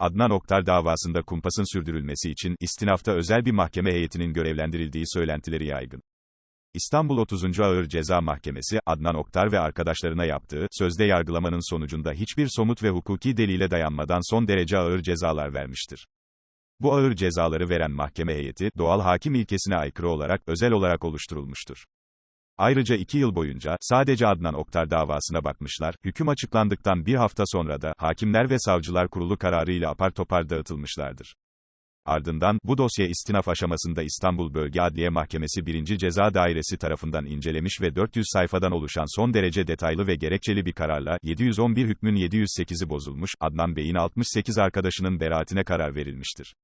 Adnan Oktar davasında kumpasın sürdürülmesi için istinafta özel bir mahkeme heyetinin görevlendirildiği söylentileri yaygın. İstanbul 30. Ağır Ceza Mahkemesi, Adnan Oktar ve arkadaşlarına yaptığı, sözde yargılamanın sonucunda hiçbir somut ve hukuki delile dayanmadan son derece ağır cezalar vermiştir. Bu ağır cezaları veren mahkeme heyeti, doğal hakim ilkesine aykırı olarak, özel olarak oluşturulmuştur. Ayrıca iki yıl boyunca, sadece Adnan Oktar davasına bakmışlar, hüküm açıklandıktan bir hafta sonra da, Hakimler ve Savcılar Kurulu kararı ile apar topar dağıtılmışlardır. Ardından, bu dosya istinaf aşamasında İstanbul Bölge Adliye Mahkemesi 1. Ceza Dairesi tarafından incelemiş ve 400 sayfadan oluşan son derece detaylı ve gerekçeli bir kararla, 711 hükmün 708'i bozulmuş, Adnan Bey'in 68 arkadaşının beraatine karar verilmiştir.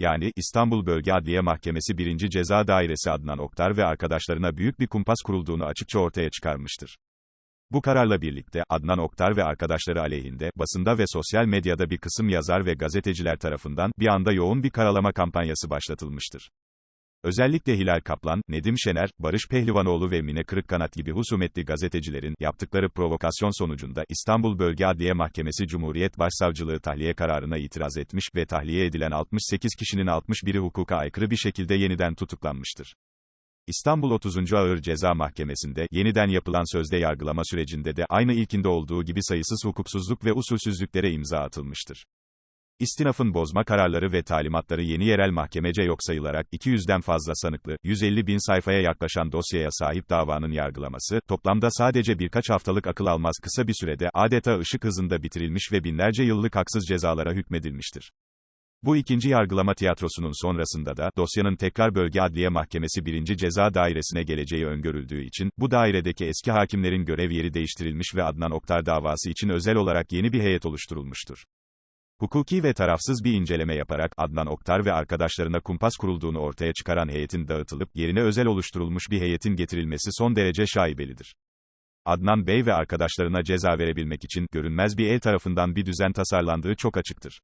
Yani, İstanbul Bölge Adliye Mahkemesi 1. Ceza Dairesi Adnan Oktar ve arkadaşlarına büyük bir kumpas kurulduğunu açıkça ortaya çıkarmıştır. Bu kararla birlikte, Adnan Oktar ve arkadaşları aleyhinde, basında ve sosyal medyada bir kısım yazar ve gazeteciler tarafından, bir anda yoğun bir karalama kampanyası başlatılmıştır. Özellikle Hilal Kaplan, Nedim Şener, Barış Pehlivanoğlu ve Mine Kırıkkanat gibi husumetli gazetecilerin, yaptıkları provokasyon sonucunda, İstanbul Bölge Adliye Mahkemesi Cumhuriyet Başsavcılığı tahliye kararına itiraz etmiş ve tahliye edilen 68 kişinin 61'i hukuka aykırı bir şekilde yeniden tutuklanmıştır. İstanbul 30. Ağır Ceza Mahkemesi'nde, yeniden yapılan sözde yargılama sürecinde de aynı ilkinde olduğu gibi sayısız hukuksuzluk ve usulsüzlüklere imza atılmıştır. İstinafın bozma kararları ve talimatları yeni yerel mahkemece yok sayılarak, 200'den fazla sanıklı, 150 bin sayfaya yaklaşan dosyaya sahip davanın yargılaması, toplamda sadece birkaç haftalık akıl almaz kısa bir sürede, adeta ışık hızında bitirilmiş ve binlerce yıllık haksız cezalara hükmedilmiştir. Bu ikinci yargılama tiyatrosunun sonrasında da, dosyanın tekrar Bölge Adliye Mahkemesi 1. Ceza Dairesi'ne geleceği öngörüldüğü için, bu dairedeki eski hakimlerin görev yeri değiştirilmiş ve Adnan Oktar davası için özel olarak yeni bir heyet oluşturulmuştur. Hukuki ve tarafsız bir inceleme yaparak, Adnan Oktar ve arkadaşlarına kumpas kurulduğunu ortaya çıkaran heyetin dağıtılıp, yerine özel oluşturulmuş bir heyetin getirilmesi son derece şaibelidir. Adnan Bey ve arkadaşlarına ceza verebilmek için, görünmez bir el tarafından bir düzen tasarlandığı çok açıktır.